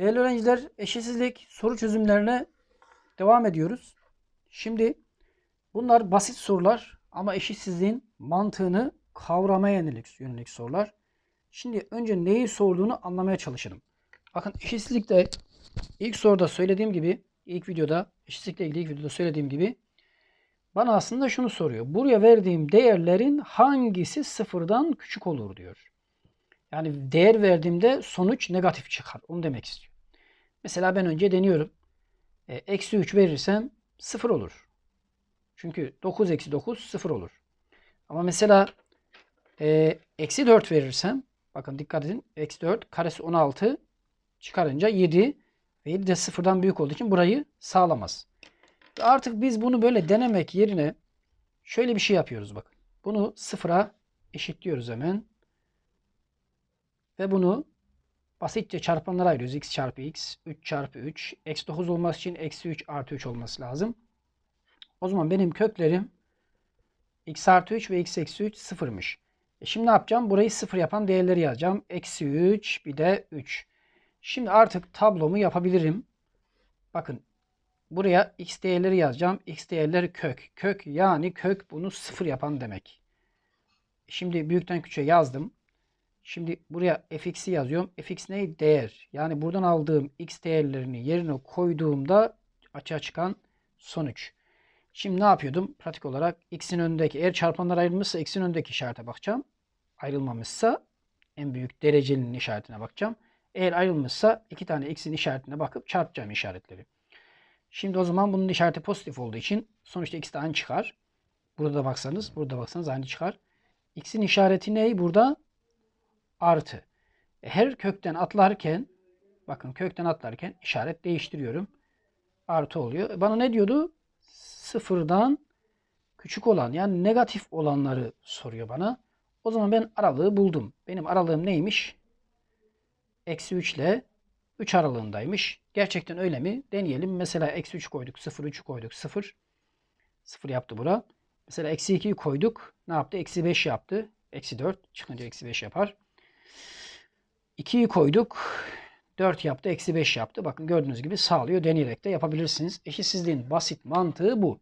Değerli öğrenciler, eşitsizlik soru çözümlerine devam ediyoruz. Şimdi bunlar basit sorular ama eşitsizliğin mantığını kavramaya yönelik, yönelik sorular. Şimdi önce neyi sorduğunu anlamaya çalışalım. Bakın eşitsizlikte ilk soruda söylediğim gibi, ilk videoda, eşitsizlikle ilgili ilk videoda söylediğim gibi bana aslında şunu soruyor. Buraya verdiğim değerlerin hangisi sıfırdan küçük olur diyor. Yani değer verdiğimde sonuç negatif çıkar. Onu demek istiyor. Mesela ben önce deniyorum. E, eksi 3 verirsem 0 olur. Çünkü 9 eksi 9 0 olur. Ama mesela e, eksi 4 verirsem bakın dikkat edin. Eksi 4 karesi 16 çıkarınca 7 ve 7 de sıfırdan büyük olduğu için burayı sağlamaz. Ve Artık biz bunu böyle denemek yerine şöyle bir şey yapıyoruz bakın. Bunu sıfıra eşitliyoruz hemen. Ve bunu basitçe çarpanlara ayırıyoruz. x çarpı x, 3 çarpı 3. Eksi 9 olması için eksi 3 artı 3 olması lazım. O zaman benim köklerim x artı 3 ve x eksi 3 sıfırmış. E şimdi ne yapacağım? Burayı sıfır yapan değerleri yazacağım. Eksi 3 bir de 3. Şimdi artık tablomu yapabilirim. Bakın buraya x değerleri yazacağım. x değerleri kök. Kök yani kök bunu sıfır yapan demek. Şimdi büyükten küçüğe yazdım. Şimdi buraya fx'i yazıyorum. fx ne? Değer. Yani buradan aldığım x değerlerini yerine koyduğumda açığa çıkan sonuç. Şimdi ne yapıyordum? Pratik olarak x'in önündeki eğer çarpanlar ayrılmışsa x'in önündeki işarete bakacağım. Ayrılmamışsa en büyük derecelinin işaretine bakacağım. Eğer ayrılmışsa iki tane x'in işaretine bakıp çarpacağım işaretleri. Şimdi o zaman bunun işareti pozitif olduğu için sonuçta x de aynı çıkar. Burada da baksanız, burada baksanız aynı çıkar. X'in işareti ne? Burada artı. E, Her kökten atlarken bakın kökten atlarken işaret değiştiriyorum. Artı oluyor. E, Bana ne diyordu? Sıfırdan küçük olan yani negatif olanları soruyor bana. O zaman ben aralığı buldum. Benim aralığım neymiş? Eksi 3 ile 3 aralığındaymış. Gerçekten öyle mi? Deneyelim. Mesela eksi 3 koyduk. 0, 3'ü koyduk. 0. 0 yaptı bura. Mesela eksi 2'yi koyduk. Ne yaptı? Eksi 5 yaptı. Eksi 4 çıkınca eksi 5 yapar. 2'yi koyduk. 4 yaptı. Eksi 5 yaptı. Bakın gördüğünüz gibi sağlıyor. Deneyerek de yapabilirsiniz. Eşitsizliğin basit mantığı bu.